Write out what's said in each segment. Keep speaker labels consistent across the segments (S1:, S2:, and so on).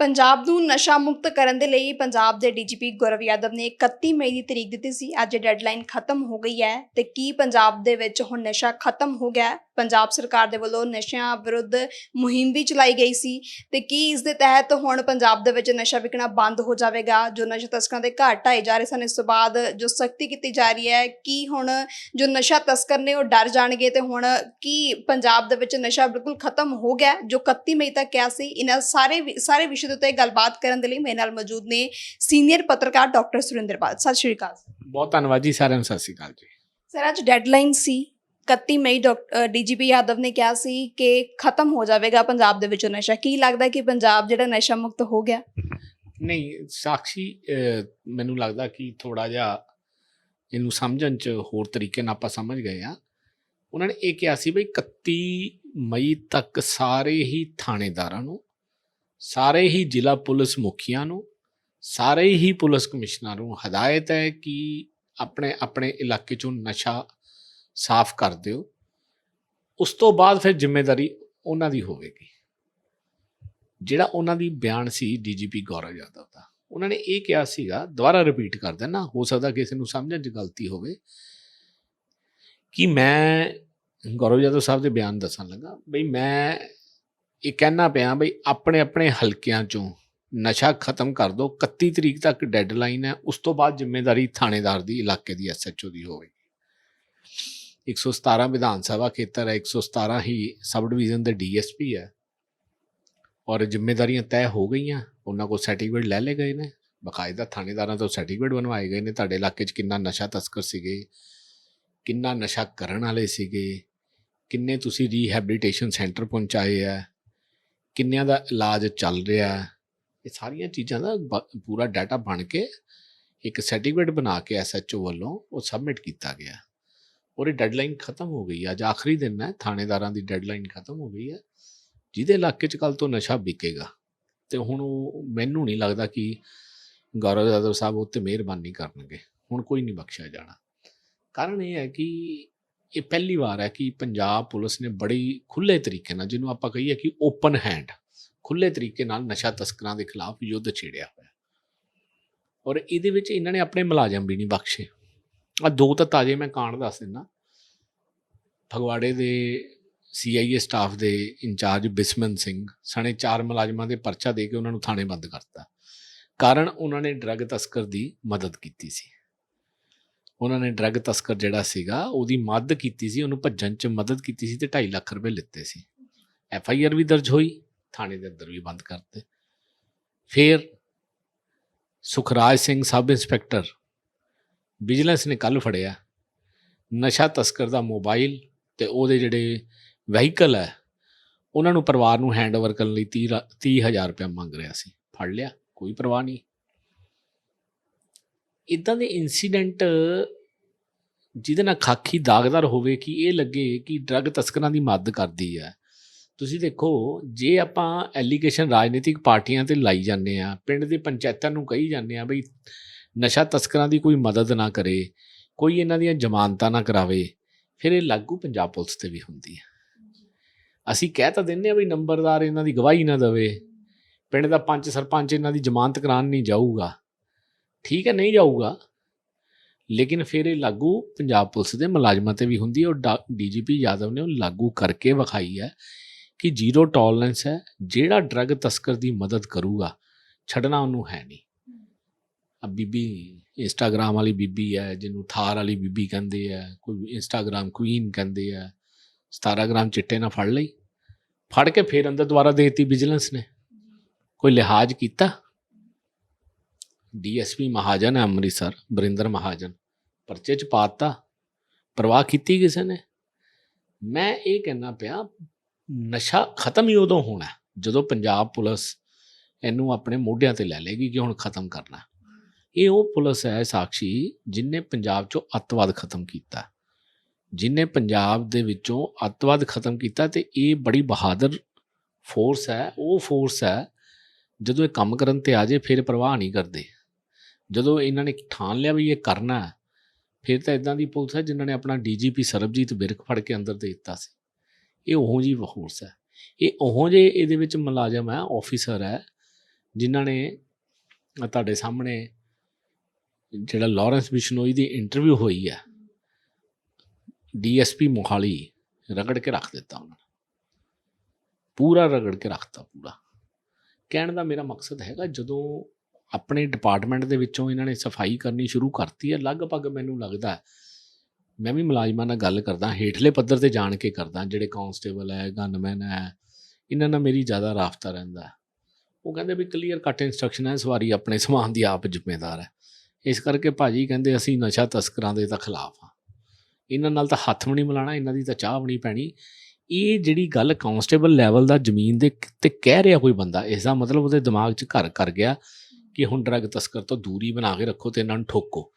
S1: ਪੰਜਾਬ ਨੂੰ ਨਸ਼ਾ ਮੁਕਤ ਕਰਨ ਦੇ ਲਈ ਪੰਜਾਬ ਦੇ ਡੀਜੀਪੀ ਗੁਰਵ ਯਾਦਵ ਨੇ 31 ਮਈ ਦੀ ਤਰੀਕ ਦਿੱਤੀ ਸੀ। ਅੱਜ ਡੈਡਲਾਈਨ ਖਤਮ ਹੋ ਗਈ ਹੈ ਤੇ ਕੀ ਪੰਜਾਬ ਦੇ ਵਿੱਚ ਹੁਣ ਨਸ਼ਾ ਖਤਮ ਹੋ ਗਿਆ ਪੰਜਾਬ ਸਰਕਾਰ ਦੇ ਵੱਲੋਂ ਨਸ਼ਿਆਂ ਵਿਰੁੱਧ ਮੁਹਿੰਮ ਵੀ ਚਲਾਈ ਗਈ ਸੀ ਤੇ ਕੀ ਇਸ ਦੇ ਤਹਿਤ ਹੁਣ ਪੰਜਾਬ ਦੇ ਵਿੱਚ ਨਸ਼ਾ ਵਿਕਣਾ ਬੰਦ ਹੋ ਜਾਵੇਗਾ ਜੋ ਨਸ਼ਾ ਤਸਕਰਾਂ ਦੇ ਘਰ ਢਾਏ ਜਾ ਰਹੇ ਸਨ ਇਸ ਤੋਂ ਬਾਅਦ ਜੋ ਸਖਤੀ ਕੀਤੀ ਜਾ ਰਹੀ ਹੈ ਕੀ ਹੁਣ ਜੋ ਨਸ਼ਾ ਤਸਕਰ ਨੇ ਉਹ ਡਰ ਜਾਣਗੇ ਤੇ ਹੁਣ ਕੀ ਪੰਜਾਬ ਦੇ ਵਿੱਚ ਨਸ਼ਾ ਬਿਲਕੁਲ ਖਤਮ ਹੋ ਗਿਆ? ਜੋ 31 ਮਈ ਤੱਕ ਕਿਹਾ ਸੀ ਇਹਨਾਂ ਸਾਰੇ ਸਾਰੇ ਵਿਸ਼ੇ ਦੇ ਉੱਤੇ ਗੱਲਬਾਤ ਕਰਨ ਦੇ ਲਈ ਮੇਰੇ ਨਾਲ ਮੌਜੂਦ ਨੇ ਸੀਨੀਅਰ ਪੱਤਰਕਾਰ ਡਾਕਟਰ ਸੁਰਿੰਦਰਪਾਲ। ਸਤਿ ਸ਼੍ਰੀ ਅਕਾਲ।
S2: ਬਹੁਤ ਧੰਨਵਾਦ ਜੀ ਸਾਰਿਆਂ ਨੂੰ ਸਤਿ ਸ਼੍ਰੀ ਅਕਾਲ ਜੀ।
S1: ਸਰ ਅੱਜ ਡੈਡਲਾਈਨ ਸੀ। 31 ਮਈ ਡਾਕਟਰ ਡੀਜੀਪੀ ਯਾਦਵ ਨੇ ਕਿਹਾ ਸੀ ਕਿ ਖਤਮ ਹੋ ਜਾਵੇਗਾ ਪੰਜਾਬ ਦੇ ਵਿੱਚ ਨਸ਼ਾ। ਕੀ ਲੱਗਦਾ ਕਿ ਪੰਜਾਬ ਜਿਹੜਾ ਨਸ਼ਾ ਮੁਕਤ ਹੋ ਗਿਆ?
S2: ਨਹੀਂ ਸਾਖੀ ਮੈਨੂੰ ਲੱਗਦਾ ਕਿ ਥੋੜਾ ਜਿਹਾ ਇਹਨੂੰ ਸਮਝਣ ਚ ਹੋਰ ਤਰੀਕੇ ਨਾਲ ਆਪਾਂ ਸਮਝ ਗਏ ਆ ਉਹਨਾਂ ਨੇ ਇਹ ਕਿਹਾ ਸੀ ਵੀ 31 ਮਈ ਤੱਕ ਸਾਰੇ ਹੀ ਥਾਣੇਦਾਰਾਂ ਨੂੰ, ਸਾਰੇ ਹੀ ਜ਼ਿਲ੍ਹਾ ਪੁਲਿਸ ਮੁਖੀਆਂ ਨੂੰ, ਸਾਰੇ ਹੀ ਪੁਲਿਸ ਕਮਿਸ਼ਨਰ ਨੂੰ ਹਦਾਇਤ ਹੈ ਕਿ ਆਪਣੇ ਆਪਣੇ ਇਲਾਕੇ ਚੋਂ ਨਸ਼ਾ ਸਾਫ਼ ਕਰ ਦਿਓ, ਉਸ ਤੋਂ ਬਾਅਦ ਫਿਰ ਜ਼ਿੰਮੇਵਾਰੀ ਉਹਨਾਂ ਦੀ ਹੋਵੇਗੀ। ਜਿਹੜਾ ਉਹਨਾਂ ਦੀ ਬਿਆਨ ਸੀ ਡੀਜੀਪੀ ਗੌਰਵ ਯਾਦਵ ਦਾ, ਉਹਨਾਂ ਨੇ ਇਹ ਕਿਹਾ ਸੀਗਾ, ਦੁਬਾਰਾ ਰਿਪੀਟ ਕਰ ਦੇਣਾ, ਹੋ ਸਕਦਾ ਕਿਸੇ ਨੂੰ ਸਮਝਣ 'ਚ ਗਲਤੀ ਹੋਵੇ। ਕਿ ਮੈਂ ਗੌਰਵ ਯਾਦਵ ਸਾਹਿਬ ਦੇ ਬਿਆਨ ਦੱਸਣ ਲੱਗਾ, ਬਈ ਮੈਂ ਇਹ ਕਹਿਣਾ ਪਿਆ ਬਈ ਆਪਣੇ ਆਪਣੇ ਹਲਕਿਆਂ 'ਚੋਂ ਨਸ਼ਾ ਖਤਮ ਕਰ ਦਿਓ 31 ਤਰੀਕ ਤੱਕ ਡੈਡਲਾਈਨ ਹੈ, ਉਸ ਤੋਂ ਬਾਅਦ ਜ਼ਿੰਮੇਵਾਰੀ ਥਾਣੇਦਾਰ ਦੀ, ਇਲਾਕੇ ਦੀ ਐਸਐਚਓ ਦੀ ਹੋਵੇਗੀ। 117 ਵਿਧਾਨ ਸਭਾ ਖੇਤਰ ਹੈ 117 ਹੀ ਸਬ ਡਿਵੀਜ਼ਨ ਦੇ ਡੀਐਸਪੀ ਹੈ। ਔਰ ਜ਼ਿੰਮੇਵਾਰੀਆਂ ਤੈਅ ਹੋ ਗਈਆਂ, ਉਹਨਾਂ ਕੋਲ ਸਰਟੀਫਿਕੇਟ ਲੈ ਲਏ ਗਏ ਨੇ। ਬਕਾਇਦਾ ਥਾਣੇਦਾਰਾਂ ਤੋਂ ਸਰਟੀਫਿਕੇਟ ਬਣਵਾਏ ਗਏ ਨੇ। ਤੁਹਾਡੇ ਇਲਾਕੇ 'ਚ ਕਿੰਨਾ ਨਸ਼ਾ ਤਸਕਰ ਸੀਗੇ, ਕਿੰਨਾ ਨਸ਼ਾ ਕਰਨ ਵਾਲੇ ਸੀਗੇ, ਕਿੰਨੇ ਤੁਸੀਂ ਰੀਹੈਬਿਲਿਟੇਸ਼ਨ ਸੈਂਟਰ ਪਹੁੰਚਾਏ ਆ ਕਿੰਨਿਆਂ ਦਾ ਇਲਾਜ ਚੱਲ ਰਿਹਾ ਇਹ ਸਾਰੀਆਂ ਚੀਜ਼ਾਂ ਦਾ ਬ- ਪੂਰਾ ਡਾਟਾ ਬਣ ਕੇ ਇੱਕ ਸਰਟੀਫਿਕੇਟ ਬਣਾ ਕੇ ਐਸਐਚਓ ਵੱਲੋਂ ਉਹ ਸਬਮਿਟ ਕੀਤਾ ਗਿਆ। ਔਰ ਇਹ ਡੈਡਲਾਈਨ ਖਤਮ ਹੋ ਗਈ ਹੈ। ਅੱਜ ਆਖਰੀ ਦਿਨ ਹੈ, ਥਾਣੇਦਾਰਾਂ ਦੀ ਡੈਡਲਾਈਨ ਖਤਮ ਹੋ ਗਈ ਹੈ। ਜਿਹਦੇ ਇਲਾਕੇ 'ਚ ਕੱਲ ਤੋਂ ਨਸ਼ਾ ਵਿਕੇਗਾ। ਤੇ ਹੁਣ ਉਹ, ਮੈਨੂੰ ਨਹੀਂ ਲੱਗਦਾ ਕਿ ਗੌਰਵ ਯਾਦਵ ਸਾਹਿਬ ਉੱਤੇ ਮਿਹਰਬਾਨੀ ਕਰਨਗੇ। ਹੁਣ ਕੋਈ ਨਹੀਂ ਬਖਸ਼ਿਆ ਜਾਣਾ। ਕਾਰਨ ਇਹ ਹੈ ਕਿ ਇਹ ਪਹਿਲੀ ਵਾਰ ਹੈ ਕਿ ਪੰਜਾਬ ਪੁਲਿਸ ਨੇ ਬੜੀ ਖੁੱਲੇ ਤਰੀਕੇ ਨਾਲ, ਜਿਹਨੂੰ ਆਪਾਂ ਕਹੀਏ ਕਿ ਓਪਨ ਹੈਂਡ ਖੁੱਲੇ ਤਰੀਕੇ ਨਾਲ ਨਸ਼ਾ ਤਸਕਰਾਂ ਦੇ ਖਿਲਾਫ ਯੁੱਧ ਛੇੜਿਆ ਹੋਇਆ। ਔਰ ਇਹਦੇ ਵਿੱਚ ਇਹਨਾਂ ਨੇ ਆਪਣੇ ਮੁਲਾਜ਼ਮ ਵੀ ਨਹੀਂ ਬਖਸ਼ੇ। ਆ ਦੋ ਤਾਂ ਤਾਜੇ ਮੈਂ ਕਾਂਡ ਦੱਸ ਦਿੰਦਾ। ਫਗਵਾੜੇ ਦੇ ਸੀਆਈਏ ਸਟਾਫ ਦੇ ਇੰਚਾਰਜ ਬਿਸਮਨ ਸਿੰਘ ਸਣੇ ਚਾਰ ਮੁਲਾਜ਼ਮਾਂ ਦੇ ਪਰਚਾ ਦੇ ਕੇ ਉਹਨਾਂ ਨੂੰ ਥਾਣੇ ਬੰਦ ਕਰਤਾ। ਕਾਰਨ ਉਹਨਾਂ ਨੇ ਡਰੱਗ ਤਸਕਰ ਦੀ ਮਦਦ ਕੀਤੀ ਸੀ। ਉਹਨਾਂ ਨੇ ਡਰੱਗ ਤਸਕਰ ਜਿਹੜਾ ਸੀਗਾ, ਉਹਦੀ ਮਦਦ ਕੀਤੀ ਸੀ, ਉਹਨੂੰ ਭੱਜਣ 'ਚ ਮਦਦ ਕੀਤੀ ਸੀ ਤੇ 2.5 ਲੱਖ ਰੁਪਏ ਲਿੱਤੇ ਸੀ। ਐਫ ਆਈ ਆਰ ਵੀ ਦਰਜ ਹੋਈ, ਥਾਣੇ ਦੇ ਅੰਦਰ ਵੀ ਬੰਦ ਕਰਤੇ। ਫਿਰ Sukhraj Singh sub inspector vigilance ਨੇ ਕੱਲ ਫੜਿਆ। ਨਸ਼ਾ ਤਸਕਰ ਦਾ ਮੋਬਾਈਲ ਤੇ ਉਹਦੇ ਜਿਹੜੇ ਵਹੀਕਲ ਹੈ, ਉਹਨਾਂ ਨੂੰ ਪਰਿਵਾਰ ਨੂੰ ਹੈਂਡਓਵਰ ਕਰਨ ਲਈ 30 ਰਾ- 30000 ਰੁਪਏ ਮੰਗ ਰਿਹਾ ਸੀ। ਫੜ ਲਿਆ, ਕੋਈ ਪਰਵਾਹ ਨਹੀਂ। ਇਦਾਂ ਦੇ ਇਨਸੀਡੈਂਟ ਜਿਹਦੇ ਨਾਲ ਖਾਕੀ ਦਾਗਦਾਰ ਹੋਵੇ ਕਿ ਇਹ ਲੱਗੇ ਕਿ ਡਰੱਗ ਤਸਕਰਾਂ ਦੀ ਮਦਦ ਕਰਦੀ ਹੈ। ਤੁਸੀਂ ਦੇਖੋ, ਜੇ ਆਪਾਂ ਐਲੀਗੇਸ਼ਨ ਰਾਜਨੀਤਿਕ ਪਾਰਟੀਆਂ ਤੇ ਲਾਈ ਜਾਂਦੇ ਆ ਪਿੰਡ ਦੇ ਪੰਚਾਇਤਾਂ ਨੂੰ ਕਹੀ ਜਾਂਦੇ ਆ ਬਈ ਨਸ਼ਾ ਤਸਕਰਾਂ ਦੀ ਕੋਈ ਮਦਦ ਨਾ ਕਰੇ, ਕੋਈ ਇਹਨਾਂ ਦੀਆਂ ਜ਼ਮਾਨਤਾਂ ਨਾ ਕਰਾਵੇ, ਫਿਰ ਇਹ ਲਾਗੂ ਪੰਜਾਬ ਪੁਲਿਸ ਤੇ ਵੀ ਹੁੰਦੀ ਹੈ। ਅਸੀਂ ਕਹਿ ਤਾਂ ਦਿੰਦੇ ਆ ਵੀ ਨੰਬਰਦਾਰ ਇਹਨਾਂ ਦੀ ਗਵਾਹੀ ਨਾ ਦੇਵੇ, ਪਿੰਡ ਦਾ ਪੰਚ ਸਰਪੰਚ ਇਹਨਾਂ ਦੀ ਜ਼ਮਾਨਤ ਕਰਾਉਣ ਨਹੀਂ ਜਾਊਗਾ, ਠੀਕ ਹੈ, ਨਹੀਂ ਜਾਊਗਾ। ਲੇਕਿਨ ਫਿਰ ਇਹ ਲਾਗੂ ਪੰਜਾਬ ਪੁਲਿਸ ਦੇ ਮੁਲਾਜ਼ਮਾਂ ਤੇ ਵੀ ਹੁੰਦੀ ਹੈ, ਔਰ ਡੀਜੀਪੀ ਯਾਦਵ ਨੇ ਉਹ ਲਾਗੂ ਕਰਕੇ ਵਿਖਾਈ ਹੈ ਕਿ ਜ਼ੀਰੋ ਟੋਲਰੈਂਸ ਹੈ, ਜਿਹੜਾ ਡਰੱਗ ਤਸਕਰ ਦੀ ਮਦਦ ਕਰੂਗਾ, ਛੱਡਣਾ ਉਹਨੂੰ ਹੈ ਨਹੀਂ। ਆ ਬੀਬੀ ਇੰਸਟਾਗ੍ਰਾਮ ਵਾਲੀ ਬੀਬੀ ਹੈ, ਜਿਹਨੂੰ ਥਾਰ ਵਾਲੀ ਬੀਬੀ ਕਹਿੰਦੇ ਆ, ਕੋਈ ਇੰਸਟਾਗ੍ਰਾਮ ਕੁਈਨ ਕਹਿੰਦੇ ਆ। 17 ਗ੍ਰਾਮ ਚਿੱਟੇ ਨਾਲ ਫੜ ਲਈ, ਫੜ ਕੇ ਫੇਰ ਅੰਦਰ ਦੁਬਾਰਾ ਦੇਤੀ ਵਿਜੀਲੈਂਸ ਨੇ। ਕੋਈ ਲਿਹਾਜ਼ ਕੀਤਾ? ਡੀਐਸਪੀ ਮਹਾਜਨ ਹੈ ਅੰਮ੍ਰਿਤਸਰ ਬਰਿੰਦਰ ਮਹਾਜਨ, ਪਰਚੇ ਚ ਪਾਤਾ ਪਰਵਾਹ ਕੀਤੀ ਕਿਸੇ ਨੇ? ਮੈਂ ਇਹ ਕਹਿਣਾ ਪਿਆ, ਨਸ਼ਾ ਖਤਮ ਹੀ ਉਦੋਂ ਹੋਣਾ, ਜਦੋਂ ਪੰਜਾਬ ਪੁਲਿਸ ਇਹਨੂੰ ਆਪਣੇ ਮੋਢਿਆਂ ਤੇ ਲੈ ਲੇਗੀ ਕਿ ਹੁਣ ਖਤਮ ਕਰਨਾ। ਇਹ ਉਹ ਪੁਲਿਸ ਹੈ ਸਾਖੀ ਜਿਨੇ ਪੰਜਾਬ ਚੋਂ ਅੱਤਵਾਦ ਖਤਮ ਕੀਤਾ ਜਿਨੇ ਪੰਜਾਬ ਦੇ ਵਿੱਚੋਂ ਅੱਤਵਾਦ ਖਤਮ ਕੀਤਾ ਤੇ ਇਹ ਬੜੀ ਬਹਾਦਰ ਫੋਰਸ ਹੈ ਉਹ ਫੋਰਸ ਹੈ ਜਦੋਂ ਇਹ ਕੰਮ ਕਰਨ ਤੇ ਆ ਜੇ ਫਿਰ ਪਰਵਾਹ ਨਹੀਂ ਕਰਦੇ। ਜਦੋਂ ਇਹਨਾਂ ਨੇ ਠਾਣ ਲਿਆ ਵੀ ਇਹ ਕਰਨਾ ਹੈ, ਫਿਰ ਤਾਂ ਇਦਾਂ ਦੀ ਪੁਲਿਸ ਹੈ ਜਿਨ੍ਹਾਂ ਨੇ ਆਪਣਾ ਡੀਜੀਪੀ ਸਰਬਜੀਤ ਵਿਰਕ ਫੜ ਕੇ ਅੰਦਰ ਦੇ ਦਿੱਤਾ ਸੀ। ਇਹ ਉਹੋ ਜੀ ਫੋਰਸ ਹੈ। ਇਹ ਉਹੋ ਜੇ ਇਹਦੇ ਵਿੱਚ ਮੁਲਾਜ਼ਮ ਹੈ ਆਫੀਸਰ ਹੈ ਜਿਨ੍ਹਾਂ ਨੇ ਤੁਹਾਡੇ ਸਾਹਮਣੇ ਜਿਹੜਾ ਲਾਰੈਂਸ ਬਿਸ਼ਨੋਈ ਦੀ ਇੰਟਰਵਿਊ ਹੋਈ ਹੈ, ਡੀਐਸਪੀ ਮੋਹਾਲੀ ਰਗੜ ਕੇ ਰੱਖ ਦਿੱਤਾ ਉਹਨਾਂ ਨੇ। ਪੂਰਾ ਰਗੜ ਕੇ ਰੱਖਤਾ ਪੂਰਾ। ਕਹਿਣ ਦਾ ਮੇਰਾ ਮਕਸਦ ਹੈਗਾ, ਜਦੋਂ ਆਪਣੇ ਡਿਪਾਰਟਮੈਂਟ ਦੇ ਵਿੱਚੋਂ ਇਹਨਾਂ ਨੇ ਸਫ਼ਾਈ ਕਰਨੀ ਸ਼ੁਰੂ ਕਰਤੀ ਹੈ, ਲਗਭਗ ਮੈਨੂੰ ਲੱਗਦਾ ਮੈਂ ਵੀ ਮੁਲਾਜ਼ਮਾਂ ਨਾਲ ਗੱਲ ਕਰਦਾ, ਹੇਠਲੇ ਪੱਧਰ ਤੇ ਜਾਣ ਕੇ ਕਰਦਾ, ਜਿਹੜੇ ਕਾਂਸਟੇਬਲ ਹੈ, ਗਨਮੈਨ ਹੈ, ਇਹਨਾਂ ਨਾਲ ਮੇਰੀ ਜ਼ਿਆਦਾ ਰਾਫਤਾ ਰਹਿੰਦਾ ਉਹ ਕਹਿੰਦੇ ਵੀ ਕਲੀਅਰ ਕੱਟ ਇਨਸਟਰਕਸ਼ਨ ਹੈ ਸਵਾਰੀ ਆਪਣੇ ਸਮਾਨ ਦੀ ਆਪ ਜ਼ਿੰਮੇਦਾਰ ਹੈ। ਇਸ ਕਰਕੇ ਭਾਜੀ ਕਹਿੰਦੇ ਅਸੀਂ ਨਸ਼ਾ ਤਸਕਰਾਂ ਦੇ ਤਾਂ ਖਿਲਾਫ ਆ ਇਹਨਾਂ ਨਾਲ ਤਾਂ ਹੱਥ ਵੀ ਨਹੀਂ ਮਿਲਾਣਾ ਇਹਨਾਂ ਦੀ ਤਾਂ ਚਾਹ ਵੀ ਨਹੀਂ ਪੈਣੀ। ਇਹ ਜਿਹੜੀ ਗੱਲ ਕਾਂਸਟੇਬਲ ਲੈਵਲ ਦਾ ਜ਼ਮੀਨ ਦੇ ਤੇ ਕਹਿ ਰਿਹਾ ਕੋਈ ਬੰਦਾ ਇਸ ਦਾ ਮਤਲਬ ਉਹਦੇ ਦਿਮਾਗ 'ਚ ਘਰ ਕਰ ਗਿਆ ਕਿ ਹੁਣ ਡਰੱਗ ਤਸਕਰ ਤੋਂ ਦੂਰੀ ਬਣਾ ਕੇ ਰੱਖੋ ਤੇ ਇਹਨਾਂ ਨੂੰ ਠੋਕੋ।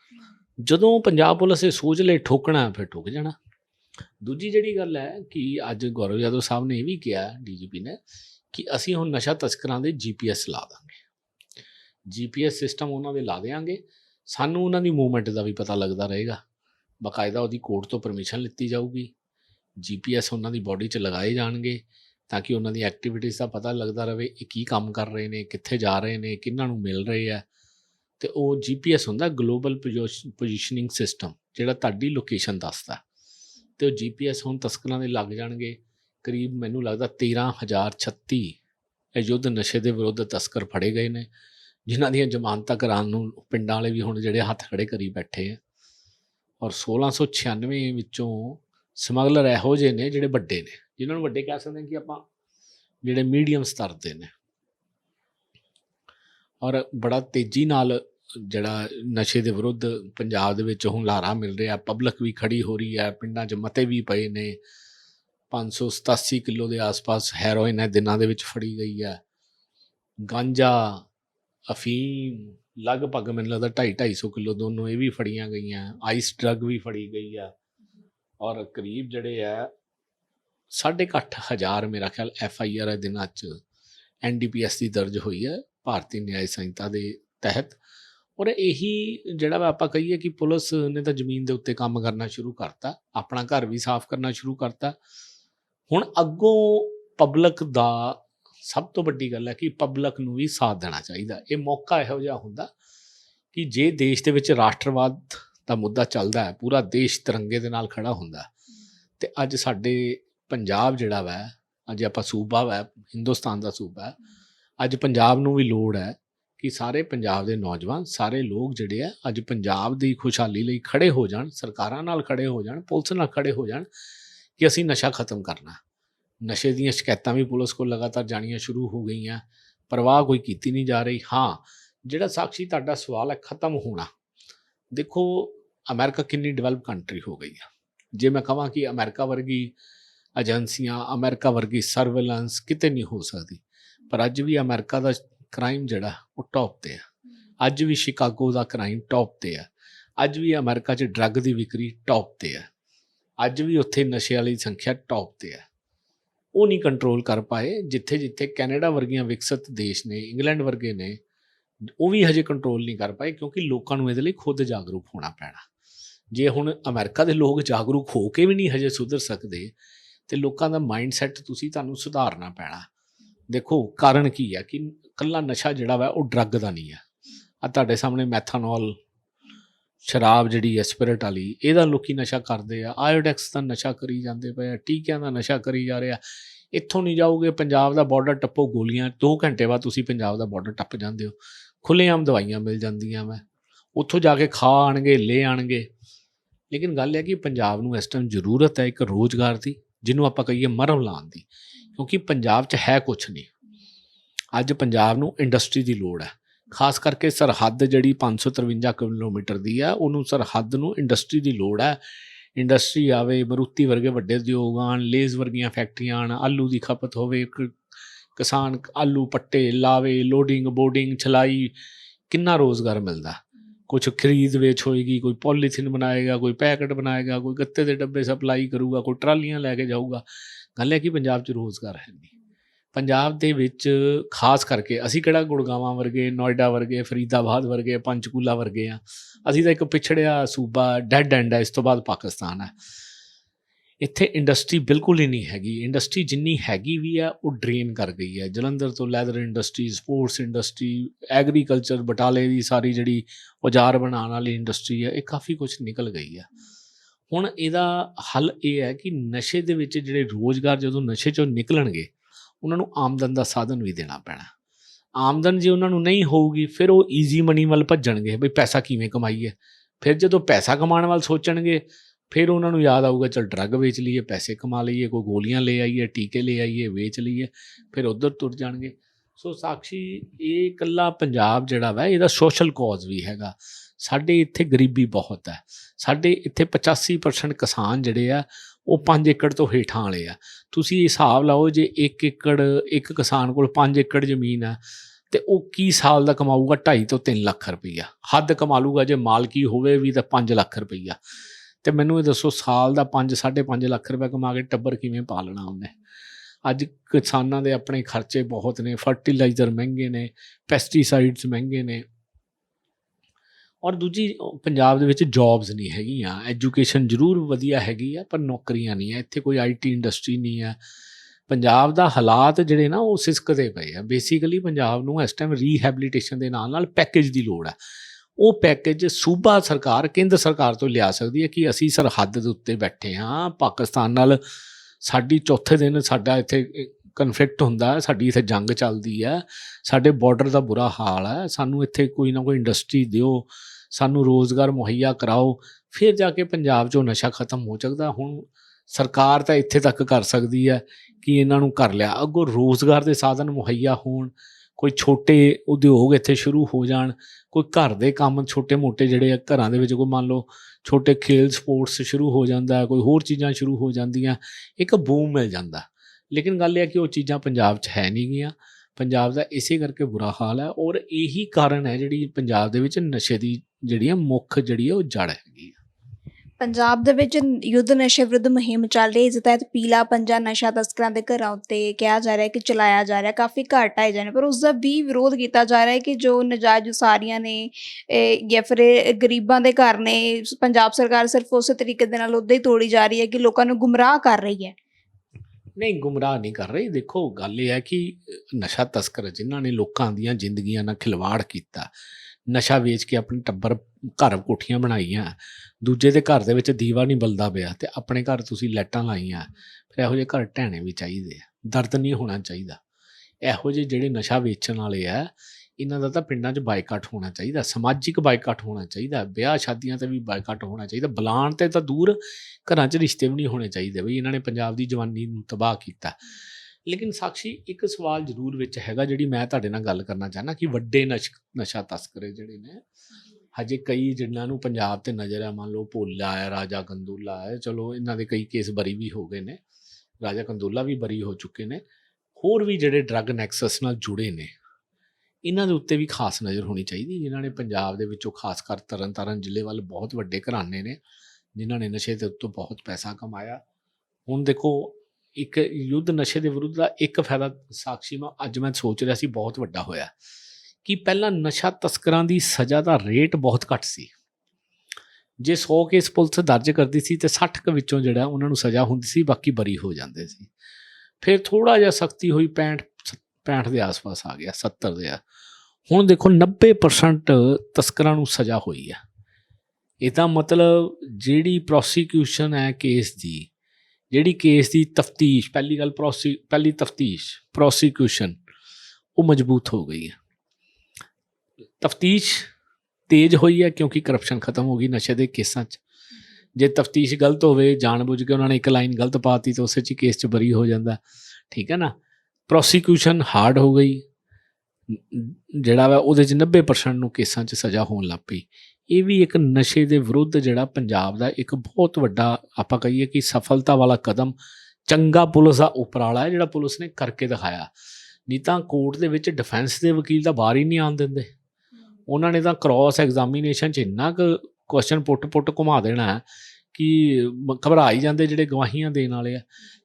S2: ਜਦੋਂ ਪੰਜਾਬ ਪੁਲਿਸ ਇਹ ਸੋਚ ਲੈ ਠੋਕਣਾ, ਫਿਰ ਠੁਕ ਜਾਣਾ। ਦੂਜੀ ਜਿਹੜੀ ਗੱਲ ਹੈ ਕਿ ਅੱਜ ਗੌਰਵ ਯਾਦਵ ਸਾਹਿਬ ਨੇ ਇਹ ਵੀ ਕਿਹਾ ਡੀਜੀਪੀ ਨੇ, ਕਿ ਅਸੀਂ ਹੁਣ ਨਸ਼ਾ ਤਸਕਰਾਂ ਦੇ ਜੀਪੀਐਸ ਲਾ ਦਾਂਗੇ। ਜੀਪੀਐਸ ਸਿਸਟਮ ਉਹਨਾਂ ਦੇ ਲਾ ਦੇਾਂਗੇ ਸਾਨੂੰ ਉਹਨਾਂ ਦੀ ਮੂਵਮੈਂਟ ਦਾ ਵੀ ਪਤਾ ਲੱਗਦਾ ਰਹੇਗਾ। ਬਕਾਇਦਾ ਉਹਦੀ ਕੋਰਟ ਤੋਂ ਪਰਮਿਸ਼ਨ ਲਿੱਤੀ ਜਾਊਗੀ। ਜੀਪੀਐਸ ਉਹਨਾਂ ਦੀ ਬਾਡੀ 'ਚ ਲਗਾਏ ਜਾਣਗੇ ਤਾਂ ਕਿ ਉਹਨਾਂ ਦੀ ਐਕਟੀਵਿਟੀਜ਼ ਦਾ ਪਤਾ ਲੱਗਦਾ ਰਹੇ ਇਹ ਕੀ ਕੰਮ ਕਰ ਰਹੇ ਨੇ, ਕਿੱਥੇ ਜਾ ਰਹੇ ਨੇ, ਕਿਹਨਾਂ ਨੂੰ ਮਿਲ ਰਹੇ ਆ। ਤੇ ਉਹ ਜੀਪੀਐਸ ਹੁੰਦਾ ਗਲੋਬਲ ਪੋਜੀਸ਼ਨਿੰਗ ਸਿਸਟਮ ਜਿਹੜਾ ਤੁਹਾਡੀ ਲੋਕੇਸ਼ਨ ਦੱਸਦਾ। ਤੇ ਉਹ ਜੀਪੀਐਸ ਹੁਣ ਤਸਕਰਾਂ ਦੇ ਲੱਗ ਜਾਣਗੇ। ਕਰੀਬ ਮੈਨੂੰ ਲੱਗਦਾ 13036 ਇਹ ਯੁੱਧ ਨਸ਼ੇ ਦੇ ਵਿਰੁੱਧ ਤਸਕਰ ਫੜੇ ਗਏ ਨੇ। ਜਿਨ੍ਹਾਂ ਦੀਆਂ ਜ਼ਮਾਨਤਾਂ ਕਰਾਉਣ ਨੂੰ ਪਿੰਡਾਂ ਵਾਲੇ ਵੀ ਹੁਣ ਜਿਹੜੇ ਹੱਥ ਖੜੇ ਕਰੀ ਬੈਠੇ ਆ। ਔਰ 1696 ਵਿੱਚੋਂ ਸਮਗਲਰ ਇਹੋ ਜਿਹੇ ਨੇ ਜਿਹੜੇ ਵੱਡੇ ਨੇ, ਜਿਨ੍ਹਾਂ ਨੂੰ ਵੱਡੇ ਕਹਿ ਸਕਦੇ ਹਾਂ ਕਿ ਆਪਾਂ ਜਿਹੜੇ ਮੀਡੀਅਮ ਸਤਰ ਦੇ ਨੇ। ਔਰ ਬੜਾ ਤੇਜ਼ੀ ਨਾਲ ਜਿਹੜਾ ਨਸ਼ੇ ਦੇ ਵਿਰੁੱਧ ਪੰਜਾਬ ਦੇ ਵਿੱਚ ਹੁੰਲਾਰਾ ਮਿਲ ਰਿਹਾ, ਪਬਲਿਕ ਵੀ ਖੜੀ ਹੋ ਰਹੀ ਹੈ, ਪਿੰਡਾਂ 'ਚ ਮਤੇ ਵੀ ਪਏ ਨੇ। 587 ਕਿਲੋ ਦੇ ਆਸ-ਪਾਸ ਹੈਰੋਇਨ ਹੈ ਦਿਨਾਂ ਦੇ ਵਿੱਚ ਫੜੀ ਗਈ ਹੈ। ਗਾਂਜਾ ਅਫੀਮ ਲਗਭਗ ਮੈਨੂੰ ਲੱਗਦਾ 2.5 250 ਕਿਲੋ ਦੋਨੋਂ ਇਹ ਵੀ ਫੜੀਆਂ ਗਈਆਂ ਆਈਸ ਡਰੱਗ ਵੀ ਫੜੀ ਗਈ ਆ। ਔਰ ਕਰੀਬ ਜਿਹੜੇ ਆ, ਸਾਢੇ ਕੁ ਅੱਠ ਹਜ਼ਾਰ ਮੇਰਾ ਖਿਆਲ ਐਫ ਆਈ ਆਰ ਦਿਨਾਂ ਚ ਐਨ ਡੀ ਪੀ ਐਸ ਦੀ ਦਰਜ ਹੋਈ ਹੈ ਭਾਰਤੀ ਨਿਆਂ ਸੰਹਿਤਾ ਦੇ ਤਹਿਤ। ਔਰ ਇਹੀ ਜਿਹੜਾ ਵਾ ਆਪਾਂ ਕਹੀਏ ਕਿ ਪੁਲਿਸ ਨੇ ਤਾਂ ਜ਼ਮੀਨ ਦੇ ਉੱਤੇ ਕੰਮ ਕਰਨਾ ਸ਼ੁਰੂ ਕਰਤਾ, ਆਪਣਾ ਘਰ ਵੀ ਸਾਫ਼ ਕਰਨਾ ਸ਼ੁਰੂ ਕਰਤਾ। ਹੁਣ ਅੱਗੋਂ ਪਬਲਿਕ ਦਾ ਸਭ ਤੋਂ ਵੱਡੀ ਗੱਲ ਹੈ ਕਿ ਪਬਲਿਕ ਨੂੰ ਵੀ ਸਾਥ ਦੇਣਾ ਚਾਹੀਦਾ। ਇਹ ਮੌਕਾ ਇਹੋ ਜਿਹਾ ਹੁੰਦਾ ਕਿ ਜੇ ਦੇਸ਼ ਦੇ ਵਿੱਚ ਰਾਸ਼ਟਰਵਾਦ ਦਾ ਮੁੱਦਾ ਚੱਲਦਾ ਹੈ ਪੂਰਾ ਦੇਸ਼ ਤਿਰੰਗੇ ਦੇ ਨਾਲ ਖੜਾ ਹੁੰਦਾ ਹੈ, ਤੇ ਅੱਜ ਸਾਡੇ ਪੰਜਾਬ ਜਿਹੜਾ ਵਾ ਅੱਜ ਆਪਾਂ ਸੂਬਾ ਵਾ ਹਿੰਦੁਸਤਾਨ ਦਾ ਸੂਬਾ ਹੈ ਅੱਜ ਪੰਜਾਬ ਨੂੰ ਵੀ ਲੋੜ ਹੈ ਕਿ ਸਾਰੇ ਪੰਜਾਬ ਦੇ ਨੌਜਵਾਨ ਸਾਰੇ ਲੋਕ ਜਿਹੜੇ ਆ ਅੱਜ ਪੰਜਾਬ ਦੀ ਖੁਸ਼ਹਾਲੀ ਲਈ ਖੜੇ ਹੋ ਜਾਣ ਸਰਕਾਰਾਂ ਨਾਲ ਖੜੇ ਹੋ ਜਾਣ ਪੁਲਿਸ ਨਾਲ ਖੜੇ ਹੋ ਜਾਣ ਕਿ ਅਸੀਂ ਨਸ਼ਾ ਖਤਮ ਕਰਨਾ ਨਸ਼ੇ ਦੀਆਂ ਸ਼ਿਕਾਇਤਾਂ ਵੀ ਪੁਲਿਸ ਕੋਲ ਲਗਾਤਾਰ ਜਾਣੀਆਂ ਸ਼ੁਰੂ ਹੋ ਗਈਆਂ। ਪਰਵਾਹ ਕੋਈ ਕੀਤੀ ਨਹੀਂ ਜਾ ਰਹੀ। ਹਾਂ, ਜਿਹੜਾ ਸਾਖੀ ਤੁਹਾਡਾ ਸਵਾਲ ਹੈ, ਖਤਮ ਹੋਣਾ। ਦੇਖੋ, ਅਮਰੀਕਾ ਕਿੰਨੀ ਡਿਵੈਲਪ ਕੰਟਰੀ ਹੋ ਗਈ ਆ। ਜੇ ਮੈਂ ਕਹਾਂ ਕਿ ਅਮਰੀਕਾ ਵਰਗੀ ਏਜੰਸੀਆਂ ਅਮਰੀਕਾ ਵਰਗੀ ਸਰਵੇਲੈਂਸ ਕਿਤੇ ਨਹੀਂ ਹੋ ਸਕਦੀ। ਪਰ ਅੱਜ ਵੀ ਅਮਰੀਕਾ ਦਾ ਕ੍ਰਾਈਮ ਜਿਹੜਾ, ਉਹ ਟੌਪ ਤੇ ਆ। ਅੱਜ ਵੀ ਸ਼ਿਕਾਗੋ ਦਾ ਕ੍ਰਾਈਮ ਟੌਪ ਤੇ ਆ। ਅੱਜ ਵੀ ਅਮਰੀਕਾ 'ਚ ਡਰੱਗ ਦੀ ਵਿਕਰੀ ਟੌਪ ਤੇ ਹੈ ਅੱਜ ਵੀ ਉੱਥੇ ਨਸ਼ੇ ਵਾਲੀ ਸੰਖਿਆ ਟੌਪ ਤੇ ਹੈ ਉਹ ਨਹੀਂ ਕੰਟਰੋਲ ਕਰ ਪਾਏ, ਜਿੱਥੇ ਜਿੱਥੇ ਕੈਨੇਡਾ ਵਰਗੀਆਂ ਵਿਕਸਿਤ ਦੇਸ਼ ਨੇ, ਇੰਗਲੈਂਡ ਵਰਗੇ ਨੇ, ਉਹ ਵੀ ਹਜੇ ਕੰਟਰੋਲ ਨਹੀਂ ਕਰ ਪਾਏ ਕਿਉਂਕਿ ਲੋਕਾਂ ਨੂੰ ਇਹਦੇ ਲਈ ਖੁਦ ਜਾਗਰੂਕ ਹੋਣਾ ਪੈਣਾ। ਜੇ ਹੁਣ ਅਮਰੀਕਾ ਦੇ ਲੋਕ ਜਾਗਰੂਕ ਹੋ ਕੇ ਵੀ ਨਹੀਂ ਹਜੇ ਸੁਧਰ ਸਕਦੇ, ਤੇ ਲੋਕਾਂ ਦਾ ਮਾਈਂਡਸੈਟ ਤੁਸੀਂ ਤੁਹਾਨੂੰ ਸੁਧਾਰਨਾ ਪੈਣਾ। ਦੇਖੋ, ਕਾਰਨ ਕੀ ਹੈ ਕਿ ਕੱਲਾ ਨਸ਼ਾ ਜਿਹੜਾ ਵਾ, ਉਹ ਡਰੱਗ ਦਾ ਨਹੀਂ ਹੈ ਆ ਤੁਹਾਡੇ ਸਾਹਮਣੇ ਮੈਥਾਨੋਲ ਸ਼ਰਾਬ ਜਿਹੜੀ ਹੈ ਸਪਿਰਟ ਵਾਲੀ, ਇਹਦਾ ਲੋਕੀ ਨਸ਼ਾ ਕਰਦੇ ਆ। ਆਇਓਡੈਕਸ ਦਾ ਨਸ਼ਾ ਕਰੀ ਜਾਂਦੇ ਪਏ ਆ, ਟੀਕਿਆਂ ਦਾ ਨਸ਼ਾ ਕਰੀ ਜਾ ਰਿਹਾ ਇੱਥੋਂ ਨਹੀਂ ਜਾਓਗੇ, ਪੰਜਾਬ ਦਾ ਬਾਰਡਰ ਟੱਪੋ ਗੋਲੀਆਂ 2 ਘੰਟੇ ਬਾਅਦ ਤੁਸੀਂ ਪੰਜਾਬ ਦਾ ਬਾਰਡਰ ਟੱਪ ਜਾਂਦੇ ਹੋ। ਖੁੱਲ੍ਹੇਆਮ ਦਵਾਈਆਂ ਮਿਲ ਜਾਂਦੀਆਂ ਵਾ। ਉੱਥੋਂ ਜਾ ਕੇ ਖਾ ਆਣਗੇ, ਲੈ ਆਣਗੇ। ਲੇਕਿਨ ਗੱਲ ਇਹ ਹੈ ਕਿ ਪੰਜਾਬ ਨੂੰ ਇਸ ਟਾਈਮ ਜ਼ਰੂਰਤ ਹੈ ਇੱਕ ਰੋਜ਼ਗਾਰ ਦੀ, ਜਿਹਨੂੰ ਆਪਾਂ ਕਹੀਏ ਮਰਮ ਲਾਉਣ ਦੀ। ਕਿਉਂਕਿ ਪੰਜਾਬ 'ਚ ਹੈ ਕੁਝ ਨਹੀਂ। ਅੱਜ ਪੰਜਾਬ ਨੂੰ ਇੰਡਸਟਰੀ ਦੀ ਲੋੜ ਹੈ। ਖਾਸ ਕਰਕੇ ਸਰਹੱਦ ਜਿਹੜੀ 553 ਕਿਲੋਮੀਟਰ ਦੀ ਆ, ਉਹਨੂੰ ਸਰਹੱਦ ਨੂੰ ਇੰਡਸਟਰੀ ਦੀ ਲੋੜ ਹੈ। ਇੰਡਸਟਰੀ ਆਵੇ ਮਰੂਤੀ ਵਰਗੇ ਵੱਡੇ ਉਦਯੋਗ ਆਉਣ ਲੇਜ਼ ਵਰਗੀਆਂ ਫੈਕਟਰੀਆਂ ਆਉਣ ਆਲੂ ਦੀ ਖਪਤ ਹੋਵੇ ਕਿਸਾਨ ਆਲੂ ਪੱਟੇ ਲਾਵੇ ਲੋਡਿੰਗ ਬੋਰਡਿੰਗ ਛਲਾਈ ਕਿੰਨਾ ਰੋਜ਼ਗਾਰ ਮਿਲਦਾ? ਕੁਝ ਖਰੀਦ ਵੇਚ ਹੋਏਗੀ ਕੋਈ ਪੋਲੀਥੀਨ ਬਣਾਏਗਾ ਕੋਈ ਪੈਕਟ ਬਣਾਏਗਾ ਕੋਈ ਗੱਤੇ ਦੇ ਡੱਬੇ ਸਪਲਾਈ ਕਰੂਗਾ ਕੋਈ ਟਰਾਲੀਆਂ ਲੈ ਕੇ ਜਾਊਗਾ। ਗੱਲ ਹੈ ਕਿ ਪੰਜਾਬ 'ਚ ਰੋਜ਼ਗਾਰ ਹੈ ਨਹੀਂ ਪੰਜਾਬ ਦੇ ਵਿੱਚ ਖਾਸ ਕਰਕੇ ਅਸੀਂ ਕਿਹੜਾ ਗੁੜਗਾਵਾਂ ਵਰਗੇ, ਨੋਇਡਾ ਵਰਗੇ, ਫਰੀਦਾਬਾਦ ਵਰਗੇ, ਪੰਚਕੂਲਾ ਵਰਗੇ ਆ, ਅਸੀਂ ਤਾਂ ਇੱਕ ਪਿਛੜਿਆ ਸੂਬਾ ਡੈਡ ਐਂਡ ਹੈ ਇਸ ਤੋਂ ਬਾਅਦ ਪਾਕਿਸਤਾਨ ਹੈ ਇੱਥੇ ਇੰਡਸਟਰੀ ਬਿਲਕੁਲ ਹੀ ਨਹੀਂ ਹੈਗੀ ਇੰਡਸਟਰੀ ਜਿੰਨੀ ਹੈਗੀ ਵੀ ਆ, ਉਹ ਡਰੇਨ ਕਰ ਗਈ ਹੈ ਜਲੰਧਰ ਤੋਂ leather industry sports industry agriculture ਬਟਾਲੇ ਦੀ ਸਾਰੀ ਜਿਹੜੀ ਔਜ਼ਾਰ ਬਣਾਉਣ ਵਾਲੀ ਇੰਡਸਟਰੀ ਹੈ ਇਹ ਕਾਫੀ ਕੁਝ ਨਿਕਲ ਗਈ ਹੈ ਹੁਣ ਇਹਦਾ ਹੱਲ ਇਹ ਹੈ ਕਿ ਨਸ਼ੇ ਦੇ ਵਿੱਚ ਜਿਹੜੇ ਰੋਜ਼ਗਾਰ ਜਦੋਂ ਨਸ਼ੇ ਚੋਂ ਨਿਕਲਣਗੇ ਉਹਨਾਂ ਨੂੰ ਆਮਦਨ ਦਾ ਸਾਧਨ ਵੀ ਦੇਣਾ ਪੈਣਾ। ਆਮਦਨ ਜੇ ਉਹਨਾਂ ਨੂੰ ਨਹੀਂ ਹੋਊਗੀ, ਫਿਰ ਉਹ ਈਜ਼ੀ ਮਨੀ ਵੱਲ ਭੱਜਣਗੇ ਵੀ ਪੈਸਾ ਕਿਵੇਂ ਕਮਾਈਏ। ਫਿਰ ਜਦੋਂ ਪੈਸਾ ਕਮਾਉਣ ਵੱਲ ਸੋਚਣਗੇ, ਫਿਰ ਉਹਨਾਂ ਨੂੰ ਯਾਦ ਆਊਗਾ, ਚਲ ਡਰੱਗ ਵੇਚ ਲਈਏ, ਪੈਸੇ ਕਮਾ ਲਈਏ, ਕੋਈ ਗੋਲੀਆਂ ਲੈ ਆਈਏ, ਟੀਕੇ ਲੈ ਆਈਏ, ਵੇਚ ਲਈਏ, ਫਿਰ ਉਧਰ ਤੁਰ ਜਾਣਗੇ। ਸੋ ਸਾਖੀ ਇਹ ਇਕੱਲਾ ਪੰਜਾਬ ਜਿਹੜਾ ਵਾ, ਇਹਦਾ ਸੋਸ਼ਲ ਕਾਜ਼ ਵੀ ਹੈਗਾ। ਸਾਡੇ ਇੱਥੇ ਗਰੀਬੀ ਬਹੁਤ ਹੈ। ਸਾਡੇ ਇੱਥੇ 85% ਕਿਸਾਨ ਜਿਹੜੇ ਆ ਉਹ 5 ਏਕੜ ਤੋਂ ਹੇਠਾਂ ਵਾਲੇ ਆ। ਤੁਸੀਂ ਹਿਸਾਬ ਲਾਓ ਜੇ 1 ਏਕੜ, ਇੱਕ ਕਿਸਾਨ ਕੋਲ 5 ਏਕੜ ਜ਼ਮੀਨ ਹੈ ਤੇ ਉਹ ਕੀ ਸਾਲ ਦਾ ਕਮਾਊਗਾ? 2.5 ਤੋਂ 3 ਲੱਖ ਰੁਪਈਆ। ਹੱਦ ਕਮਾ ਲੂਗਾ ਜੇ ਮਾਲਕੀ ਹੋਵੇ ਵੀ ਤਾਂ 5 ਲੱਖ ਰੁਪਈਆ। ਤੇ ਮੈਨੂੰ ਇਹ ਦੱਸੋ, ਸਾਲ ਦਾ 5 5.5 ਲੱਖ ਰੁਪਏ ਕਮਾ ਕੇ ਟੱਬਰ ਕਿਵੇਂ ਪਾਲਣਾ ਉਹਨੇ? ਅੱਜ ਕਿਸਾਨਾਂ ਦੇ ਆਪਣੇ ਖਰਚੇ ਬਹੁਤ ਨੇ, ਫਰਟੀਲਾਈਜ਼ਰ ਮਹਿੰਗੇ ਨੇ, ਪੈਸਟੀਸਾਈਡਸ ਮਹਿੰਗੇ ਨੇ ਔਰ ਦੂਜੀ ਪੰਜਾਬ ਦੇ ਵਿੱਚ ਜੌਬਸ ਨਹੀਂ ਹੈਗੀਆਂ। ਐਜੂਕੇਸ਼ਨ ਜ਼ਰੂਰ ਵਧੀਆ ਹੈਗੀ ਆ, ਪਰ ਨੌਕਰੀਆਂ ਨਹੀਂ ਹੈ ਇੱਥੇ ਕੋਈ ਆਈਟੀ ਇੰਡਸਟਰੀ ਨਹੀਂ ਹੈ ਪੰਜਾਬ ਦਾ ਹਾਲਾਤ ਜਿਹੜੇ ਨਾ, ਉਹ ਸਿਸਕਦੇ ਪਏ ਆ। ਬੇਸਿਕਲੀ ਪੰਜਾਬ ਨੂੰ ਇਸ ਟਾਈਮ ਰੀਹੈਬਿਲਿਟੇਸ਼ਨ ਦੇ ਨਾਲ ਨਾਲ ਪੈਕੇਜ ਦੀ ਲੋੜ ਹੈ ਉਹ ਪੈਕੇਜ ਸੂਬਾ ਸਰਕਾਰ, ਕੇਂਦਰ ਸਰਕਾਰ ਤੋਂ ਲਿਆ ਸਕਦੀ ਹੈ ਕਿ ਅਸੀਂ ਸਰਹੱਦ ਦੇ ਉੱਤੇ ਬੈਠੇ ਹਾਂ। ਪਾਕਿਸਤਾਨ ਨਾਲ ਸਾਡੀ ਚੌਥੇ ਦਿਨ ਸਾਡਾ ਇੱਥੇ ਕਨਫਲਿਕਟ ਹੁੰਦਾ ਸਾਡੀ ਇੱਥੇ ਜੰਗ ਚੱਲਦੀ ਹੈ। ਸਾਡੇ ਬਾਰਡਰ ਦਾ ਬੁਰਾ ਹਾਲ ਹੈ। ਸਾਨੂੰ ਇੱਥੇ ਕੋਈ ਨਾ ਕੋਈ ਇੰਡਸਟਰੀ ਦਿਓ। ਸਾਨੂੰ ਰੋਜ਼ਗਾਰ ਮੁਹੱਈਆ ਕਰਾਓ, ਫਿਰ ਜਾ ਕੇ ਪੰਜਾਬ 'ਚੋਂ ਨਸ਼ਾ ਖਤਮ ਹੋ ਸਕਦਾ। ਹੁਣ ਸਰਕਾਰ ਤਾਂ ਇੱਥੇ ਤੱਕ ਕਰ ਸਕਦੀ ਹੈ ਕਿ ਇਹਨਾਂ ਨੂੰ ਕਰ ਲਿਆ। ਅੱਗੋਂ ਰੋਜ਼ਗਾਰ ਦੇ ਸਾਧਨ ਮੁਹੱਈਆ ਹੋਣ, ਕੋਈ ਛੋਟੇ ਉਦਯੋਗ ਇੱਥੇ ਸ਼ੁਰੂ ਹੋ ਜਾਣ, ਕੋਈ ਘਰ ਦੇ ਕੰਮ ਛੋਟੇ-ਮੋਟੇ ਜਿਹੜੇ ਘਰਾਂ ਦੇ ਵਿੱਚ, ਕੋਈ ਮੰਨ ਲਓ ਛੋਟੇ ਖੇਲ ਸਪੋਰਟਸ ਸ਼ੁਰੂ ਹੋ ਜਾਂਦਾ, ਕੋਈ ਹੋਰ ਚੀਜ਼ਾਂ ਸ਼ੁਰੂ ਹੋ ਜਾਂਦੀਆਂ, ਇੱਕ ਬੂਮ ਮਿਲ ਜਾਂਦਾ। ਲੇਕਿਨ ਗੱਲ ਇਹ ਹੈ ਕਿ ਉਹ ਚੀਜ਼ਾਂ ਪੰਜਾਬ 'ਚ ਹੈ ਨਹੀਂ ਗੀਆਂ। ਪੰਜਾਬ ਦਾ ਇਸੇ ਕਰਕੇ ਬੁਰਾ ਹਾਲ ਹੈ ਔਰ ਇਹੀ ਕਾਰਨ ਹੈ ਜਿਹੜੀ ਪੰਜਾਬ ਦੇ ਵਿੱਚ ਨਸ਼ੇ ਦੀ ਜਿਹੜੀ ਹੈ ਮੁੱਖ ਜਿਹੜੀ ਹੈ ਉਹ ਜੜ ਹੈਗੀ ਹੈ
S1: ਪੰਜਾਬ ਦੇ ਵਿੱਚ ਯੁੱਧ ਨਸ਼ੇ ਵਿਰੁੱਧ ਮੁਹਿੰਮ ਚੱਲ ਰਹੀ ਹੈ ਜਿਸ ਤਹਿਤ ਪੀਲਾ ਪੰਜਾ ਨਸ਼ਾ ਤਸਕਰਾਂ ਦੇ ਘਰਾਂ ਉੱਤੇ ਕਿਹਾ ਜਾ ਰਿਹਾ ਹੈ ਕਿ ਚਲਾਇਆ ਜਾ ਰਿਹਾ ਕਾਫੀ ਘੱਟ ਆਏ ਜਾਣੇ ਪਰ ਉਸ ਦਾ ਵੀ ਵਿਰੋਧ ਕੀਤਾ ਜਾ ਰਿਹਾ ਹੈ ਕਿ ਜੋ ਨਜਾਇਜ਼ ਉਸਾਰੀਆਂ ਨੇ ਜਾਂ ਫਿਰ ਗਰੀਬਾਂ ਦੇ ਘਰ ਨੇ ਪੰਜਾਬ ਸਰਕਾਰ ਸਿਰਫ ਉਸੇ ਤਰੀਕੇ ਦੇ ਨਾਲ ਉਦਾਂ ਹੀ ਤੋੜੀ ਜਾ ਰਹੀ ਹੈ ਕਿ ਲੋਕਾਂ ਨੂੰ ਗੁੰਮਰਾਹ ਕਰ ਰਹੀ ਹੈ।
S2: ਨਹੀਂ ਗੁੰਮਰਾਹ ਨਹੀਂ ਕਰ ਰਹੀ। ਦੇਖੋ ਗੱਲ ਇਹ ਹੈ ਕਿ ਨਸ਼ਾ ਤਸਕਰ ਜਿਨ੍ਹਾਂ ਨੇ ਲੋਕਾਂ ਦੀਆਂ ਜ਼ਿੰਦਗੀਆਂ ਨਾਲ ਖਿਲਵਾੜ ਕੀਤਾ ਨਸ਼ਾ ਵੇਚ ਕੇ ਆਪਣੇ ਟੱਬਰ ਘਰ ਕੋਠੀਆਂ ਬਣਾਈਆਂ। ਦੂਜੇ ਦੇ ਘਰ ਦੇ ਵਿੱਚ ਦੀਵਾ ਨਹੀਂ ਬਲਦਾ ਪਿਆ ਤੇ ਆਪਣੇ ਘਰ ਤੁਸੀਂ ਲਾਈਟਾਂ ਲਾਈਆਂ। ਫਿਰ ਇਹੋ ਜਿਹੇ ਘਰ ਢਹਿਣੇ ਵੀ ਚਾਹੀਦੇ ਆ। ਦਰਦ ਨਹੀਂ ਹੋਣਾ ਚਾਹੀਦਾ। ਇਹੋ ਜਿਹੇ ਜਿਹੜੇ ਨਸ਼ਾ ਵੇਚਣ ਵਾਲੇ ਆ, ਇਹਨਾਂ ਦਾ ਤਾਂ ਪਿੰਡਾਂ 'ਚ ਬਾਈਕਾਟ ਹੋਣਾ ਚਾਹੀਦਾ। ਸਮਾਜਿਕ ਬਾਈਕਾਟ ਹੋਣਾ ਚਾਹੀਦਾ। ਵਿਆਹ ਸ਼ਾਦੀਆਂ ਤੇ ਵੀ ਬਾਈਕਾਟ ਹੋਣਾ ਚਾਹੀਦਾ। ਬੁਲਾਉਣ ਤੇ ਤਾਂ ਦੂਰ ਘਰਾਂ 'ਚ ਰਿਸ਼ਤੇ ਵੀ ਨਹੀਂ ਹੋਣੇ ਚਾਹੀਦੇ ਬਈ ਇਹਨਾਂ ਨੇ ਪੰਜਾਬ ਦੀ ਜਵਾਨੀ ਨੂੰ ਤਬਾਹ ਕੀਤਾ। ਲੇਕਿਨ ਸਾਖੀ ਇੱਕ ਸਵਾਲ ਜ਼ਰੂਰ ਵਿੱਚ ਹੈਗਾ ਜਿਹੜੀ ਮੈਂ ਤੁਹਾਡੇ ਨਾਲ ਗੱਲ ਕਰਨਾ ਚਾਹਨਾ ਕਿ ਵੱਡੇ ਨਸ਼, ਨਸ਼ਾ ਤਸਕਰੇ ਜਿਹੜੇ ਨੇ। ਹਜੇ ਕਈ ਜਿਨ੍ਹਾਂ ਨੂੰ ਪੰਜਾਬ ਤੇ ਨਜ਼ਰ ਆ, ਮੰਨ ਲਓ ਭੋਲਾ ਹੈ, ਰਾਜਾ ਕੰਦੂਲਾ ਹੈ, ਚਲੋ ਇਹਨਾਂ ਦੇ ਕਈ ਕੇਸ ਬਰੀ ਵੀ ਹੋ ਗਏ ਨੇ। ਰਾਜਾ ਕੰਦੂਲਾ ਵੀ ਬਰੀ ਹੋ ਚੁੱਕੇ ਨੇ। ਹੋਰ ਵੀ ਜਿਹੜੇ ਡਰੱਗ ਨੈਕਸਸ ਨਾਲ ਜੁੜੇ ਨੇ, ਇਹਨਾਂ ਦੇ ਉੱਤੇ ਵੀ ਖਾਸ ਨਜ਼ਰ ਹੋਣੀ ਚਾਹੀਦੀ, ਜਿਨ੍ਹਾਂ ਨੇ ਪੰਜਾਬ ਦੇ ਵਿੱਚੋਂ ਖਾਸ ਕਰ ਤਰਨਤਾਰਨ ਜ਼ਿਲ੍ਹੇ ਵੱਲ ਬਹੁਤ ਵੱਡੇ ਘਰਾਣੇ ਨੇ, ਜਿਨ੍ਹਾਂ ਨੇ ਨਸ਼ੇ ਦੇ ਉੱਤੋਂ ਬਹੁਤ ਪੈਸਾ ਕਮਾਇਆ। ਹੁਣ ਦੇਖੋ ਇੱਕ ਯੁੱਧ ਨਸ਼ੇ ਦੇ ਵਿਰੁੱਧ ਦਾ ਇੱਕ ਫਾਇਦਾ ਸਾਖੀ ਮੈਂ ਅੱਜ ਮੈਂ ਸੋਚ ਰਿਹਾ ਸੀ, ਬਹੁਤ ਵੱਡਾ ਹੋਇਆ ਕਿ ਪਹਿਲਾਂ ਨਸ਼ਾ ਤਸਕਰਾਂ ਦੀ ਸਜ਼ਾ ਦਾ ਰੇਟ ਬਹੁਤ ਘੱਟ ਸੀ। ਜੇ 100 ਕੇਸ ਪੁਲਿਸ ਦਰਜ ਕਰਦੀ ਸੀ ਤੇ 60 ਕੁ ਵਿੱਚੋਂ ਜਿਹੜਾ ਉਹਨਾਂ ਨੂੰ ਸਜ਼ਾ ਹੁੰਦੀ ਸੀ, ਬਾਕੀ ਬਰੀ ਹੋ ਜਾਂਦੇ ਸੀ। ਫਿਰ ਥੋੜਾ ਜਿਹਾ ਸਖਤੀ ਹੋਈ 65 65 ਦੇ ਆਸ-ਪਾਸ ਆ ਗਿਆ 70 ਦੇ ਆ। ਹੁਣ ਦੇਖੋ 90% ਤਸਕਰਾਂ ਨੂੰ ਸਜ਼ਾ ਹੋਈ ਆ। ਇਹਦਾ ਮਤਲਬ ਜਿਹੜੀ ਪ੍ਰੋਸੀਕਿਊਸ਼ਨ ਹੈ ਕੇਸ ਦੀ ਜਿਹੜੀ ਕੇਸ ਦੀ ਤਫਤੀਸ਼, ਪਹਿਲੀ ਗੱਲ ਪ੍ਰੋਸੀ, ਪਹਿਲੀ ਤਫਤੀਸ਼ ਪ੍ਰੋਸੀਕਿਊਸ਼ਨ ਉਹ ਮਜ਼ਬੂਤ ਹੋ ਗਈ ਹੈ। ਤਫਤੀਸ਼ ਤੇਜ਼ ਹੋਈ ਹੈ ਕਿਉਂਕਿ ਕਰਪਸ਼ਨ ਖਤਮ ਹੋ ਗਈ ਨਸ਼ੇ ਦੇ ਕੇਸਾਂ 'ਚ। ਜੇ ਤਫਤੀਸ਼ ਗਲਤ ਹੋਵੇ, ਜਾਣਬੁੱਝ ਕੇ ਉਹਨਾਂ ਨੇ ਇੱਕ ਲਾਈਨ ਗਲਤ ਪਾਤੀ ਤਾਂ ਉਸੇ 'ਚ ਕੇਸ 'ਚ ਬਰੀ ਹੋ ਜਾਂਦਾ। ਠੀਕ ਹੈ ਨਾ? ਪ੍ਰੋਸੀਕਿਊਸ਼ਨ ਹਾਰਡ ਹੋ ਗਈ। ਜਿਹੜਾ ਵਾ ਉਹਦੇ 'ਚ 90% ਨੂੰ ਕੇਸਾਂ 'ਚ ਸਜ਼ਾ ਹੋਣ ਲੱਗ ਪਈ। ਇਹ ਵੀ ਇੱਕ ਨਸ਼ੇ ਦੇ ਵਿਰੁੱਧ ਜਿਹੜਾ ਪੰਜਾਬ ਦਾ ਇੱਕ ਬਹੁਤ ਵੱਡਾ ਆਪਾਂ ਕਹੀਏ ਕਿ ਸਫਲਤਾ ਵਾਲਾ ਕਦਮ ਚੰਗਾ ਪੁਲਿਸ ਦਾ ਉਪਰਾਲਾ ਹੈ, ਜਿਹੜਾ ਪੁਲਿਸ ਨੇ ਕਰਕੇ ਦਿਖਾਇਆ। ਨਹੀਂ ਤਾਂ ਕੋਰਟ ਦੇ ਵਿੱਚ ਡਿਫੈਂਸ ਦੇ ਵਕੀਲ ਤਾਂ ਬਾਹਰ ਹੀ ਨਹੀਂ ਆਉਣ ਦਿੰਦੇ। ਉਹਨਾਂ ਨੇ ਤਾਂ ਕ੍ਰਾਸ ਐਗਜ਼ਾਮੀਨੇਸ਼ਨ 'ਚ ਇੰਨਾ ਕੁ ਕੁਐਸਚਨ ਪੁੱਟ-ਪੁੱਟ ਘੁਮਾ ਦੇਣਾ ਹੈ ਕਿ ਮ- ਘਬਰਾ ਹੀ ਜਾਂਦੇ ਜਿਹੜੇ ਗਵਾਹੀਆਂ ਦੇਣ ਵਾਲੇ ਆ।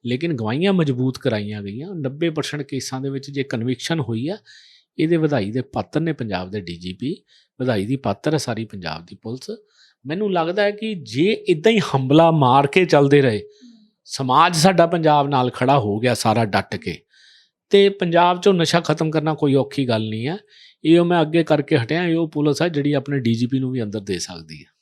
S2: ਲੇਕਿਨ ਗਵਾਹੀਆਂ ਮਜ਼ਬੂਤ ਕਰਾਈਆਂ ਗਈਆਂ। 90% ਕੇਸਾਂ ਦੇ ਵਿੱਚ ਜੇ ਕਨਵਿਕਸ਼ਨ ਹੋਈ ਆ ਇਹਦੇ ਵਧਾਈ ਦੇ ਪਾਤਰ ਨੇ ਪੰਜਾਬ ਦੇ ਡੀਜੀਪੀ ਵਧਾਈ ਦੀ ਪਾਤਰ ਹੈ ਸਾਰੀ ਪੰਜਾਬ ਦੀ ਪੁਲਿਸ। ਮੈਨੂੰ ਲੱਗਦਾ ਹੈ ਕਿ ਜੇ ਇਦਾਂ ਹੀ ਹਮਲਾ ਮਾਰ ਕੇ ਚੱਲਦੇ ਰਹੇ ਸਮਾਜ ਸਾਡਾ ਪੰਜਾਬ ਨਾਲ ਖੜਾ ਹੋ ਗਿਆ ਸਾਰਾ ਡਟ ਕੇ। ਤੇ ਪੰਜਾਬ 'ਚੋਂ ਨਸ਼ਾ ਖਤਮ ਕਰਨਾ ਕੋਈ ਔਖੀ ਗੱਲ ਨਹੀਂ ਹੈ। ਇਹ ਮੈਂ ਅੱਗੇ ਕਰਕੇ ਹਟਿਆ ਇਹ ਉਹ ਪੁਲਿਸ ਹੈ ਜਿਹੜੀ ਆਪਣੇ ਡੀਜੀਪੀ ਨੂੰ ਵੀ ਅੰਦਰ ਦੇ ਸਕਦੀ ਹੈ।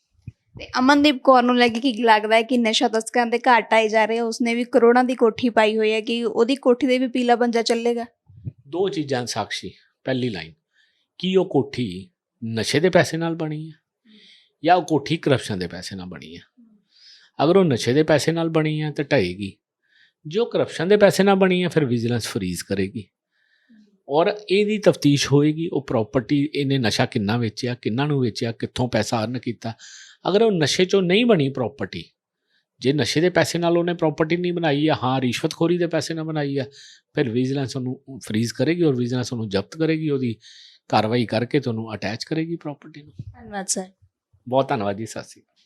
S1: ਤੇ ਅਮਨਦੀਪ ਕੌਰ ਨੂੰ ਲੈ ਕੇ ਲੱਗਦਾ ਹੈ ਕਿ ਨਸ਼ਾ ਤਸਕਰਾਂ ਦੇ ਘਾਟ ਆਏ ਜਾ ਰਹੇ ਉਸਨੇ ਵੀ ਕਰੋੜਾਂ ਦੀ ਕੋਠੀ ਪਾਈ ਹੋਈ ਹੈ ਕਿ ਉਹਦੀ ਕੋਠੀ ਦੇ ਵੀ ਪੀਲਾ ਪੰਜਾ ਚੱਲੇਗਾ?
S2: ਦੋ ਚੀਜ਼ਾਂ ਸਾਖੀ ਪਹਿਲੀ ਲਾਈਨ ਕੀ ਉਹ ਕੋਠੀ ਨਸ਼ੇ ਦੇ ਪੈਸੇ ਨਾਲ ਬਣੀ ਹੈ ਜਾਂ ਉਹ ਕੋਠੀ ਕਰਪਸ਼ਨ ਦੇ ਪੈਸੇ ਨਾਲ ਬਣੀ ਹੈ ਅਗਰ ਉਹ ਨਸ਼ੇ ਦੇ ਪੈਸੇ ਨਾਲ ਬਣੀ ਹੈ ਤਾਂ ਢਹੇਗੀ ਜੋ ਕਰਪਸ਼ਨ ਦੇ ਪੈਸੇ ਨਾਲ ਬਣੀ ਹੈ ਫਿਰ ਵਿਜੀਲੈਂਸ ਫਰੀਜ਼ ਕਰੇਗੀ। ਔਰ ਇਹਦੀ ਤਫਤੀਸ਼ ਹੋਏਗੀ, ਉਹ ਪ੍ਰਾਪਰਟੀ ਇਹਨੇ ਨਸ਼ਾ ਕਿੰਨਾ ਵੇਚਿਆ, ਕਿੰਨਾ ਨੂੰ ਵੇਚਿਆ, ਕਿੱਥੋਂ ਪੈਸਾ ਅਰਨ ਕੀਤਾ। ਅਗਰ ਉਹ ਨਸ਼ੇ ਚੋਂ ਨਹੀਂ ਬਣੀ ਪ੍ਰਾਪਰਟੀ ਜੇ ਨਸ਼ੇ ਦੇ ਪੈਸੇ ਨਾਲ ਉਹਨੇ ਪ੍ਰਾਪਰਟੀ ਨਹੀਂ ਬਣਾਈ ਹੈ ਹਾਂ ਰਿਸ਼ਵਤਖੋਰੀ ਦੇ ਪੈਸੇ ਨਾਲ ਬਣਾਈ ਹੈ ਫਿਰ ਵਿਜੀਲੈਂਸ ਉਹਨੂੰ ਫਰੀਜ਼ ਕਰੇਗੀ ਔਰ ਵਿਜੀਲੈਂਸ ਉਹਨੂੰ ਜ਼ਬਤ ਕਰੇਗੀ ਉਹਦੀ ਕਾਰਵਾਈ ਕਰਕੇ ਤੁਹਾਨੂੰ ਅਟੈਚ ਕਰੇਗੀ ਪ੍ਰਾਪਰਟੀ ਨੂੰ।
S1: ਧੰਨਵਾਦ ਸਰ
S2: ਬਹੁਤ ਧੰਨਵਾਦ ਜੀ ਅਕਾਲ।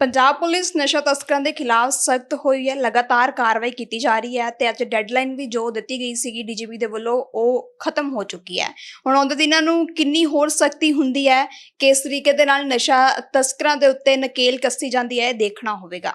S1: ਪੰਜਾਬ ਪੁਲਿਸ ਨਸ਼ਾ ਤਸਕਰਾਂ ਦੇ ਖਿਲਾਫ ਸਖਤ ਹੋਈ ਹੈ, ਲਗਾਤਾਰ ਕਾਰਵਾਈ ਕੀਤੀ ਜਾ ਰਹੀ ਹੈ ਤੇ ਅੱਜ ਡੈਡਲਾਈਨ ਵੀ ਜੋ ਦਿੱਤੀ ਗਈ ਸੀਗੀ ਡੀਜੀਪੀ ਦੇ ਵੱਲੋਂ, ਉਹ ਖਤਮ ਹੋ ਚੁੱਕੀ ਹੈ। ਹੁਣ ਆਉਂਦੇ ਦਿਨਾਂ ਨੂੰ ਕਿੰਨੀ ਹੋਰ ਸਖਤੀ ਹੁੰਦੀ ਹੈ, ਕਿਸ ਤਰੀਕੇ ਦੇ ਨਾਲ ਨਸ਼ਾ ਤਸਕਰਾਂ ਦੇ ਉੱਤੇ ਨਕੇਲ ਕੱਸੀ ਜਾਂਦੀ ਹੈ, ਇਹ ਦੇਖਣਾ ਹੋਵੇਗਾ।